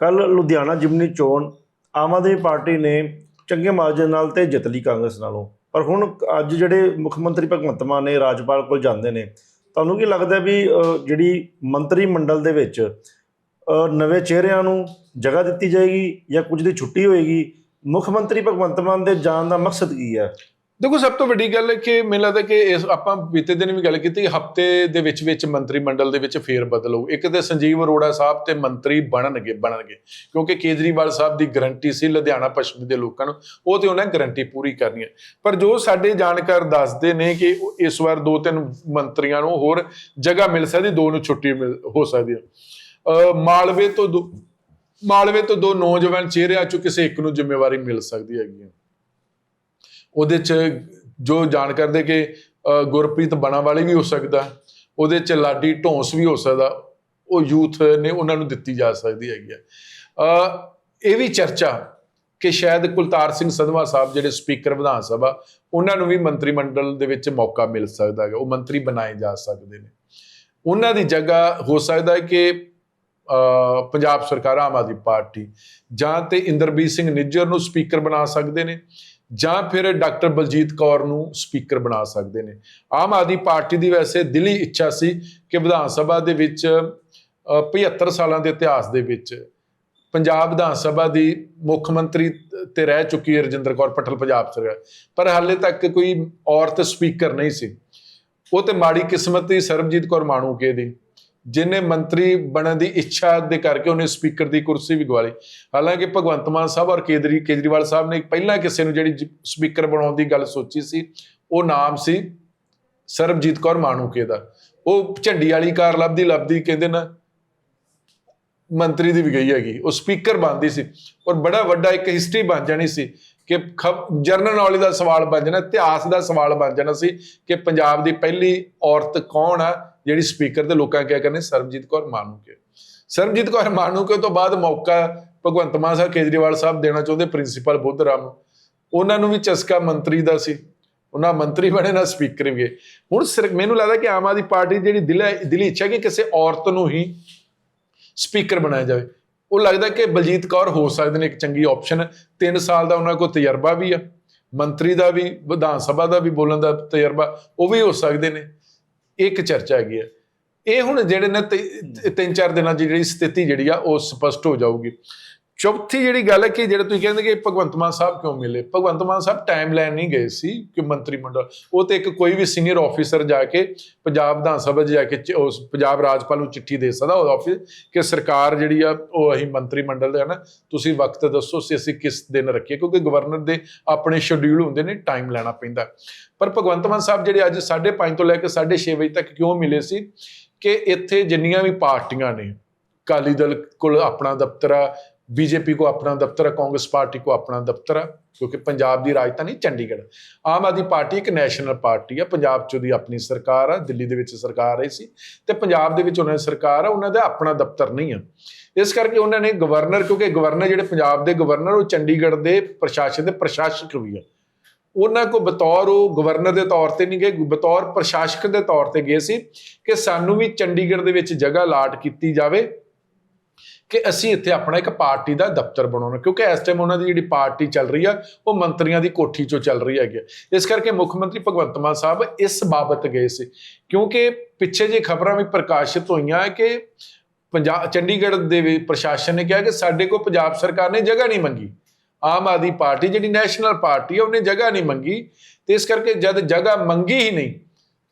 ਕੱਲ ਲੁਧਿਆਣਾ ਜਿਮਨੀ ਚੋਣ, ਆਮ ਆਦਮੀ ਪਾਰਟੀ ਨੇ ਚੰਗੇ ਮਾਰਜਨ ਨਾਲ ਤੇ ਜਿੱਤ ਲਈ ਕਾਂਗਰਸ ਨਾਲੋਂ। ਪਰ ਹੁਣ ਅੱਜ ਜਿਹੜੇ ਮੁੱਖ ਮੰਤਰੀ ਭਗਵੰਤ ਮਾਨ ਨੇ ਰਾਜਪਾਲ ਕੋਲ ਜਾਂਦੇ ਨੇ, ਤੁਹਾਨੂੰ ਕੀ ਲੱਗਦਾ ਵੀ ਜਿਹੜੀ ਮੰਤਰੀ ਮੰਡਲ ਦੇ ਵਿੱਚ ਨਵੇਂ ਚਿਹਰਿਆਂ ਨੂੰ ਜਗ੍ਹਾ ਦਿੱਤੀ ਜਾਏਗੀ ਜਾਂ ਕੁਝ ਦੀ ਛੁੱਟੀ ਹੋਏਗੀ? ਮੁੱਖ ਮੰਤਰੀ ਭਗਵੰਤ ਮਾਨ ਦੇ ਜਾਣ ਦਾ ਮਕਸਦ ਕੀ ਹੈ? ਦੇਖੋ, ਸਭ ਤੋਂ ਵੱਡੀ ਗੱਲ ਹੈ ਕਿ ਮੈਨੂੰ ਲੱਗਦਾ ਕਿ ਇਸ ਆਪਾਂ ਬੀਤੇ ਦਿਨ ਵੀ ਗੱਲ ਕੀਤੀ, ਹਫ਼ਤੇ ਦੇ ਵਿੱਚ ਵਿੱਚ ਮੰਤਰੀ ਮੰਡਲ ਦੇ ਵਿੱਚ ਫੇਰ ਬਦਲ ਹੋਊ। ਇੱਕ ਤੇ ਸੰਜੀਵ ਅਰੋੜਾ ਸਾਹਿਬ ਤੇ ਮੰਤਰੀ ਬਣਨਗੇ ਬਣਨਗੇ। ਕਿਉਂਕਿ ਕੇਜਰੀਵਾਲ ਸਾਹਿਬ ਦੀ ਗਰੰਟੀ ਸੀ ਲੁਧਿਆਣਾ ਪੱਛਮੀ ਦੇ ਲੋਕਾਂ ਨੂੰ, ਉਹ ਤੇ ਉਹਨਾਂ ਨੇ ਗਰੰਟੀ ਪੂਰੀ ਕਰਨੀ ਹੈ। ਪਰ ਜੋ ਸਾਡੇ ਜਾਣਕਾਰ ਦੱਸਦੇ ਨੇ ਕਿ ਇਸ ਵਾਰ ਦੋ ਤਿੰਨ ਮੰਤਰੀਆਂ ਨੂੰ ਹੋਰ ਜਗ੍ਹਾ ਮਿਲ ਸਕਦੀ, ਦੋ ਨੂੰ ਛੁੱਟੀ ਮਿਲ, ਹੋ ਸਕਦੀ ਹੈ। ਮਾਲਵੇ ਤੋਂ ਦੋ- ਮਾਲਵੇ ਤੋਂ ਦੋ ਨੌਜਵਾਨ ਚਿਹਰਿਆਂ ਚੋਂ ਕਿਸੇ ਇੱਕ ਨੂੰ ਜ਼ਿੰਮੇਵਾਰੀ ਮਿਲ ਸਕਦੀ ਹੈਗੀ ਹੈ। ਉਹਦੇ ਚ ਜੋ ਜਾਣ ਕਰਦੇ ਕਿ ਗੁਰਪ੍ਰੀਤ ਬਣਾਵਾਲੇ ਵੀ ਹੋ ਸਕਦਾ, ਉਹਦੇ ਚ ਲਾਡੀ ਢੋਂਸ ਵੀ ਹੋ ਸਕਦਾ, ਉਹ ਯੂਥ ਨੇ ਉਹਨਾਂ ਨੂੰ ਦਿੱਤੀ ਜਾ ਸਕਦੀ ਹੈਗੀ ਹੈ। ਇਹ ਵੀ ਚਰਚਾ ਕਿ ਸ਼ਾਇਦ ਕੁਲਤਾਰ ਸਿੰਘ ਸੰਧਵਾ ਸਾਹਿਬ ਜਿਹੜੇ ਸਪੀਕਰ ਵਿਧਾਨ ਸਭਾ, ਉਹਨਾਂ ਨੂੰ ਵੀ ਮੰਤਰੀ ਮੰਡਲ ਦੇ ਵਿੱਚ ਮੌਕਾ ਮਿਲ ਸਕਦਾ ਹੈ ਉਹ ਮੰਤਰੀ ਬਣਾਏ ਜਾ ਸਕਦੇ ਨੇ। ਉਹਨਾਂ ਦੀ ਜਗ੍ਹਾ ਹੋ ਸਕਦਾ ਹੈ ਕਿ ਪੰਜਾਬ ਸਰਕਾਰ ਆਮ ਆਦਮੀ ਪਾਰਟੀ ਜਾਂ ਤੇ ਇੰਦਰਬੀਰ ਸਿੰਘ ਨਿੱਜਰ ਨੂੰ ਸਪੀਕਰ ਬਣਾ ਸਕਦੇ ਨੇ ਜਾਂ ਫਿਰ ਡਾਕਟਰ ਬਲਜੀਤ ਕੌਰ ਨੂੰ ਸਪੀਕਰ ਬਣਾ ਸਕਦੇ ਨੇ। ਆਮ ਆਦਮੀ ਪਾਰਟੀ ਦੀ ਵੈਸੇ ਦਿਲੀ ਇੱਛਾ ਸੀ ਕਿ ਵਿਧਾਨ ਸਭਾ ਦੇ ਵਿੱਚ ਅ, 75 ਸਾਲਾਂ ਦੇ ਇਤਿਹਾਸ ਦੇ ਵਿੱਚ ਪੰਜਾਬ ਵਿਧਾਨ ਸਭਾ ਦੀ ਮੁੱਖ ਮੰਤਰੀ ਤੇ ਰਹਿ ਚੁੱਕੀ ਹੈ ਰਜਿੰਦਰ ਕੌਰ ਪਟਲ ਪੰਜਾਬ ਸਰਕਾਰ ਪਰ ਹਾਲੇ ਤੱਕ ਕੋਈ ਔਰਤ ਸਪੀਕਰ ਨਹੀਂ ਸੀ। ਉਹ ਤੇ ਮਾੜੀ ਕਿਸਮਤ ਹੀ ਸਰਬਜੀਤ ਕੌਰ ਮਾਣੂਕੇ ਦੀ। ਜਿਨੇ ਮੰਤਰੀ ਬਣਨ ਦੀ ਇੱਛਾ ਦੇ ਕਰਕੇ ਉਹਨੇ ਸਪੀਕਰ ਦੀ ਕੁਰਸੀ ਵੀ ਗਵਾ ਲਈ ਹਾਲਾਂਕਿ ਭਗਵੰਤ ਮਾਨ ਸਾਹਿਬ ਔਰ ਕੇਦਰੀ, ਕੇਜਰੀਵਾਲ ਸਾਹਿਬ ਨੇ ਪਹਿਲਾਂ ਕਿਸੇ ਨੂੰ ਜਿਹੜੀ ਸਪੀਕਰ ਬਣਾਉਣ ਦੀ ਗੱਲ ਸੋਚੀ ਸੀ, ਉਹ ਨਾਮ ਸੀ ਸਰਬਜੀਤ ਕੌਰ ਮਾਣੂਕੇ ਦਾ। ਉਹ ਝੰਡੀ ਵਾਲੀ ਕਾਰ ਲੱਭਦੀ ਲੱਭਦੀ ਕਹਿੰਦੇ ਨਾ ਮੰਤਰੀ ਦੀ ਵੀ ਗਈ ਹੈਗੀ, ਉਹ ਸਪੀਕਰ ਬਣਦੀ ਸੀ। ਔਰ ਬੜਾ ਵੱਡਾ ਇੱਕ ਹਿਸਟਰੀ ਬਣ ਜਾਣੀ ਸੀ ਕਿ ਜਰਨਲ ਨੌਲੇਜ ਦਾ ਸਵਾਲ ਬਣ ਜਾਣਾ, ਇਤਿਹਾਸ ਦਾ ਸਵਾਲ ਬਣ ਜਾਣਾ ਸੀ ਕਿ ਪੰਜਾਬ ਦੀ ਪਹਿਲੀ ਔਰਤ ਕੌਣ ਆ, ਜਿਹੜੀ ਸਪੀਕਰ ਦੇ ਲੋਕਾਂ ਕਿਹਾ ਕਰਨੇ, ਸਰਬਜੀਤ ਕੌਰ ਮਾਨੂਕੇ ਸਰਬਜੀਤ ਕੌਰ ਮਾਨੂਕੇ ਤੋਂ ਬਾਅਦ ਮੌਕਾ ਭਗਵੰਤ ਮਾਨ ਸਾਹਿਬ ਕੇਜਰੀਵਾਲ ਸਾਹਿਬ ਦੇਣਾ ਚਾਹੁੰਦੇ, ਪ੍ਰਿੰਸੀਪਲ ਬੁੱਧ ਰਾਮ। ਨੂੰ ਉਹਨਾਂ ਨੂੰ ਵੀ ਚਸਕਾ ਮੰਤਰੀ ਦਾ ਸੀ। ਉਹਨਾਂ ਮੰਤਰੀ ਬਣੇ ਨਾ ਸਪੀਕਰ ਵੀ ਗਏ ਹੁਣ ਸਿਰ- ਮੈਨੂੰ ਲੱਗਦਾ ਕਿ ਆਮ ਆਦਮੀ ਪਾਰਟੀ ਜਿਹੜੀ ਦਿਲ ਦਿਲੀ ਇੱਛਾ ਕਿ ਕਿਸੇ ਔਰਤ ਨੂੰ ਹੀ ਸਪੀਕਰ ਬਣਾਇਆ ਜਾਵੇ। ਉਹ ਲੱਗਦਾ ਕਿ ਬਲਜੀਤ ਕੌਰ ਹੋ ਸਕਦੇ ਨੇ ਇੱਕ ਚੰਗੀ ਆਪਸ਼ਨ 3 ਸਾਲ ਦਾ ਉਹਨਾਂ ਕੋਲ ਤਜਰਬਾ ਵੀ ਆ। ਮੰਤਰੀ ਦਾ ਵੀ, ਵਿਧਾਨ ਸਭਾ ਦਾ ਵੀ ਬੋਲਣ ਦਾ ਤਜਰਬਾ, ਉਹ ਵੀ ਹੋ ਸਕਦੇ ਨੇ। ਇੱਕ ਚਰਚਾ ਹੈਗੀ ਹੈ ਇਹ ਹੁਣ ਜਿਹੜੇ ਨੇ ਤੇ- ਤਿੰਨ ਚਾਰ ਦਿਨਾਂ ਦੀ ਜਿਹੜੀ ਸਥਿਤੀ ਜਿਹੜੀ ਆ, ਉਹ ਸਪਸ਼ਟ ਹੋ ਜਾਊਗੀ। ਚੌਥੀ ਜਿਹੜੀ ਗੱਲ ਹੈ ਕਿ ਜਿਹੜਾ ਤੁਸੀਂ ਕਹਿੰਦੇ ਕਿ ਭਗਵੰਤ ਮਾਨ ਸਾਹਿਬ ਕਿਉਂ ਮਿਲੇ? ਭਗਵੰਤ ਮਾਨ ਸਾਹਿਬ ਟਾਈਮ ਲੈਣ ਨਹੀਂ ਗਏ ਸੀ ਕਿ ਮੰਤਰੀ ਮੰਡਲ ਉਹ ਤੇ ਇੱਕ ਕੋਈ ਵੀ ਸੀਨੀਅਰ ਆਫੀਸਰ ਜਾ ਕੇ ਪੰਜਾਬ ਵਿਧਾਨ ਸਭਾ 'ਚ ਜਾ ਕੇ ਉਸ ਪੰਜਾਬ ਰਾਜਪਾਲ ਨੂੰ ਚਿੱਠੀ ਦੇ ਸਕਦਾ, ਉਹ ਆਫਿਸ ਕਿ ਸਰਕਾਰ ਜਿਹੜੀ ਆ, ਉਹ ਅਸੀਂ ਮੰਤਰੀ ਮੰਡਲ ਦੇ ਨਾ, ਤੁਸੀਂ ਵਕਤ ਦੱਸੋ ਸੀ ਅਸੀਂ ਕਿਸ ਦਿਨ ਰੱਖੀਏ? ਕਿਉਂਕਿ ਗਵਰਨਰ ਦੇ ਆਪਣੇ ਸ਼ਡਿਊਲ ਹੁੰਦੇ ਨੇ ਟਾਈਮ ਲੈਣਾ ਪੈਂਦਾ। ਪਰ ਭਗਵੰਤ ਮਾਨ ਸਾਹਿਬ ਜਿਹੜੇ ਅੱਜ 5:30 ਤੋਂ ਲੈ ਕੇ 6:30 ਵਜੇ ਤੱਕ ਕਿਉਂ ਮਿਲੇ ਸੀ? ਕਿ ਇੱਥੇ ਜਿੰਨੀਆਂ ਵੀ ਪਾਰਟੀਆਂ ਨੇ, ਅਕਾਲੀ ਦਲ ਕੋਲ ਆਪਣਾ ਦਫ਼ਤਰ ਆ ਬੀਜੇਪੀ ਕੋ ਆਪਣਾ ਦਫ਼ਤਰ ਹੈ, ਕਾਂਗਰਸ ਪਾਰਟੀ ਕੋ ਆਪਣਾ ਦਫ਼ਤਰ ਹੈ, ਕਿਉਂਕਿ ਪੰਜਾਬ ਦੀ ਰਾਜਧਾਨੀ ਚੰਡੀਗੜ੍ਹ ਆਮ ਆਦਮੀ ਪਾਰਟੀ ਇੱਕ ਨੈਸ਼ਨਲ ਪਾਰਟੀ ਹੈ, ਪੰਜਾਬ 'ਚ ਉਹਦੀ ਆਪਣੀ ਸਰਕਾਰ ਆ ਦਿੱਲੀ ਦੇ ਵਿੱਚ ਸਰਕਾਰ ਰਹੀ ਸੀ ਤੇ ਪੰਜਾਬ ਦੇ ਵਿੱਚ ਉਹਨਾਂ ਦੀ ਸਰਕਾਰ ਆ ਉਹਨਾਂ ਦਾ ਆਪਣਾ ਦਫ਼ਤਰ ਨਹੀਂ ਆ ਇਸ ਕਰਕੇ ਉਹਨਾਂ ਨੇ ਗਵਰਨਰ, ਕਿਉਂਕਿ ਗਵਰਨਰ ਜਿਹੜੇ ਪੰਜਾਬ ਦੇ ਗਵਰਨਰ, ਉਹ ਚੰਡੀਗੜ੍ਹ ਦੇ ਪ੍ਰਸ਼ਾਸਨ ਦੇ ਪ੍ਰਸ਼ਾਸਕ ਵੀ ਆ ਉਹਨਾਂ ਕੋ ਬਤੌਰ ਉਹ ਗਵਰਨਰ ਦੇ ਤੌਰ ਤੇ ਨਹੀਂ ਗਏ, ਬਤੌਰ ਪ੍ਰਸ਼ਾਸਕ ਦੇ ਤੌਰ ਤੇ ਗਏ ਸੀ ਕਿ ਸਾਨੂੰ ਵੀ ਚੰਡੀਗੜ੍ਹ ਦੇ ਵਿੱਚ ਜਗ੍ਹਾ ਲਾਟ ਕੀਤੀ ਜਾਵੇ। ਕਿ ਅਸੀਂ ਇੱਥੇ ਆਪਣਾ ਇੱਕ ਪਾਰਟੀ ਦਾ ਦਫ਼ਤਰ ਬਣਾਉਣਾ, ਕਿਉਂਕਿ ਇਸ ਟਾਈਮ ਉਹਨਾਂ ਦੀ ਜਿਹੜੀ ਪਾਰਟੀ ਚੱਲ ਰਹੀ ਆ, ਉਹ ਮੰਤਰੀਆਂ ਦੀ ਕੋਠੀ ਚੋਂ ਚੱਲ ਰਹੀ ਹੈਗੀ ਆ। ਇਸ ਕਰਕੇ ਮੁੱਖ ਮੰਤਰੀ ਭਗਵੰਤ ਮਾਨ ਸਾਹਿਬ ਇਸ ਬਾਬਤ ਗਏ ਸੀ, ਕਿਉਂਕਿ ਪਿੱਛੇ ਜੇ ਖਬਰਾਂ ਵੀ ਪ੍ਰਕਾਸ਼ਿਤ ਹੋਈਆਂ ਕਿ ਪੰਜਾਬ ਚੰਡੀਗੜ੍ਹ ਦੇ ਪ੍ਰਸ਼ਾਸਨ ਨੇ ਕਿਹਾ ਕਿ ਸਾਡੇ ਕੋਲ ਪੰਜਾਬ ਸਰਕਾਰ ਨੇ ਜਗ੍ਹਾ ਨਹੀਂ ਮੰਗੀ ਆਮ ਆਦਮੀ ਪਾਰਟੀ, ਜਿਹੜੀ ਨੈਸ਼ਨਲ ਪਾਰਟੀ ਆ, ਉਹਨੇ ਜਗ੍ਹਾ ਨਹੀਂ ਮੰਗੀ, ਤੇ ਇਸ ਕਰਕੇ ਜਦ ਜਗ੍ਹਾ ਮੰਗੀ ਹੀ ਨਹੀਂ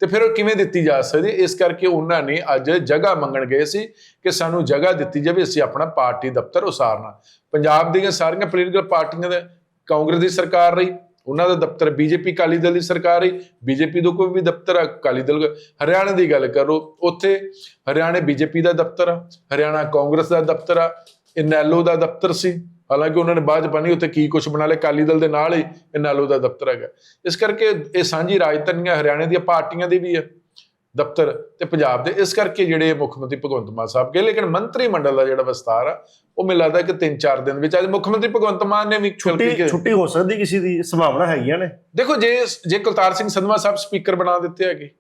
ਤੇ ਫਿਰ ਉਹ ਕਿਵੇਂ ਦਿੱਤੀ ਜਾ ਸਕਦੀ? ਇਸ ਕਰਕੇ ਉਹਨਾਂ ਨੇ ਅੱਜ ਜਗ੍ਹਾ ਮੰਗਣ ਗਏ ਸੀ ਕਿ ਸਾਨੂੰ ਜਗ੍ਹਾ ਦਿੱਤੀ ਜਾਵੇ ਅਸੀਂ ਆਪਣਾ ਪਾਰਟੀ ਦਫ਼ਤਰ ਉਸਾਰਨਾ। ਪੰਜਾਬ ਦੀਆਂ ਸਾਰੀਆਂ ਪੋਲੀਟੀਕਲ ਪਾਰਟੀਆਂ ਦੇ ਕਾਂਗਰਸ ਦੀ ਸਰਕਾਰ ਰਹੀ ਉਹਨਾਂ ਦਾ ਦਫ਼ਤਰ ਬੀਜੇਪੀ ਅਕਾਲੀ ਦਲ ਦੀ ਸਰਕਾਰ ਰਹੀ। ਬੀਜੇਪੀ ਦਾ ਕੋਈ ਵੀ ਦਫ਼ਤਰ ਆ, ਅਕਾਲੀ ਦਲ ਦਾ। ਹਰਿਆਣਾ ਦੀ ਗੱਲ ਕਰੋ ਉੱਥੇ ਹਰਿਆਣੇ ਬੀਜੇਪੀ ਦਾ ਦਫ਼ਤਰ ਆ ਹਰਿਆਣਾ ਕਾਂਗਰਸ ਦਾ ਦਫ਼ਤਰ ਆ ਇਨੈਲੋ ਦਾ ਦਫ਼ਤਰ ਸੀ। ਹਾਲਾਂਕਿ ਉਹਨਾਂ ਨੇ ਬਾਅਦ 'ਚ ਬਣੀ ਉੱਥੇ ਕੀ ਕੁਝ ਬਣਾ ਲਿਆ ਅਕਾਲੀ ਦਲ ਦੇ ਨਾਲ ਹੀ ਇਨੈਲੋ ਦਾ ਦਫ਼ਤਰ ਹੈਗਾ। ਇਸ ਕਰਕੇ ਇਹ ਸਾਂਝੀ ਰਾਜਧਾਨੀਆਂ ਹਰਿਆਣੇ ਦੀਆਂ ਪਾਰਟੀਆਂ ਦੀ ਵੀ ਆ ਦਫ਼ਤਰ ਤੇ ਪੰਜਾਬ ਦੇ। ਇਸ ਕਰਕੇ ਜਿਹੜੇ ਮੁੱਖ ਮੰਤਰੀ ਭਗਵੰਤ ਮਾਨ ਸਾਹਿਬ ਗਏ ਲੇਕਿਨ ਮੰਤਰੀ ਮੰਡਲ ਦਾ ਜਿਹੜਾ ਵਿਸਤਾਰ ਆ ਉਹ ਮੈਨੂੰ ਲੱਗਦਾ ਕਿ 3-4 ਦਿਨ ਵਿੱਚ ਅੱਜ ਮੁੱਖ ਮੰਤਰੀ ਭਗਵੰਤ ਮਾਨ ਨੇ ਵੀ ਛੁੱਟੀ ਛੁੱਟੀ ਹੋ ਸਕਦੀ ਕਿਸੇ ਦੀ ਸੰਭਾਵਨਾ ਹੈਗੀਆਂ ਨੇ। ਦੇਖੋ ਜੇ ਜੇ ਕੁਲਤਾਰ ਸਿੰਘ ਸੰਧਵਾ ਸਾਹਿਬ ਸਪੀਕਰ ਬਣਾ ਦਿੱਤੇ ਹੈਗੇ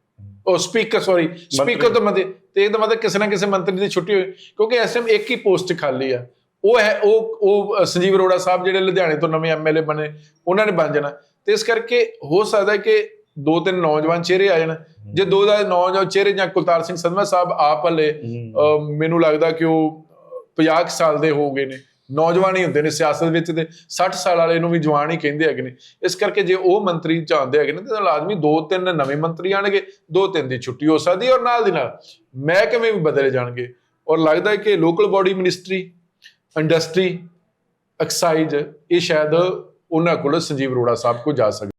ਉਹ ਸਪੀਕਰ ਸੌਰੀ ਸਪੀਕਰ ਤੋਂ ਮਤੇ ਤੇ ਇਹਦਾ ਮਤਲਬ ਕਿਸੇ ਨਾ ਕਿਸੇ ਮੰਤਰੀ ਦੀ ਛੁੱਟੀ ਹੋਈ ਕਿਉਂਕਿ ਇਸ ਟਾਈਮ ਇੱਕ ਹੀ ਪੋਸਟ ਖਾਲੀ ਆ। ਉਹ ਹੈ, ਉਹ ਉਹ ਸੰਜੀਵ ਅਰੋੜਾ ਸਾਹਿਬ ਜਿਹੜੇ ਲੁਧਿਆਣੇ ਤੋਂ ਨਵੇਂ ਐਮਐਲਏ ਬਣੇ, ਉਹਨਾਂ ਨੇ ਬਣ ਜਾਣਾ। ਤੇ ਇਸ ਕਰਕੇ ਹੋ ਸਕਦਾ ਕਿ ਦੋ ਤਿੰਨ ਨੌਜਵਾਨ ਚਿਹਰੇ ਆ ਜਾਣ। ਜੇ ਦੋ ਦਾ ਨੌਜਵਾਨ ਚਿਹਰੇ ਜਾਂ ਕੁਲਤਾਰ ਸਿੰਘ ਸੰਧਵਾ ਸਾਹਿਬ ਆਪ ਹਲੇ ਮੈਨੂੰ ਲੱਗਦਾ ਕਿ ਉਹ 50 ਕੁ ਸਾਲ ਦੇ ਹੋ ਗਏ ਨੇ। ਨੌਜਵਾਨ ਹੀ ਹੁੰਦੇ ਨੇ ਸਿਆਸਤ ਵਿੱਚ ਤੇ 60 ਸਾਲ ਵਾਲੇ ਨੂੰ ਵੀ ਜਵਾਨ ਹੀ ਕਹਿੰਦੇ ਹੈਗੇ ਨੇ। ਇਸ ਕਰਕੇ ਜੇ ਉਹ ਮੰਤਰੀ ਚਾਹੁੰਦੇ ਹੈਗੇ ਨੇ ਤਾਂ ਲਾਜ਼ਮੀ ਦੋ ਤਿੰਨ ਨਵੇਂ ਮੰਤਰੀ ਆਣਗੇ, ਦੋ ਤਿੰਨ ਦੀ ਛੁੱਟੀ ਹੋ ਸਕਦੀ ਔਰ ਨਾਲ ਦੀ ਨਾਲ ਮਹਿਕਮੇ ਵੀ ਬਦਲੇ ਜਾਣਗੇ। ਔਰ ਲੱਗਦਾ ਹੈ ਕਿ local body ministry industry excise ਇਹ ਸ਼ਾਇਦ ਉਹਨਾਂ ਕੋਲ ਸੰਜੀਵ ਅਰੋੜਾ ਸਾਹਿਬ ਕੋਲ ਜਾ ਸਕਦਾ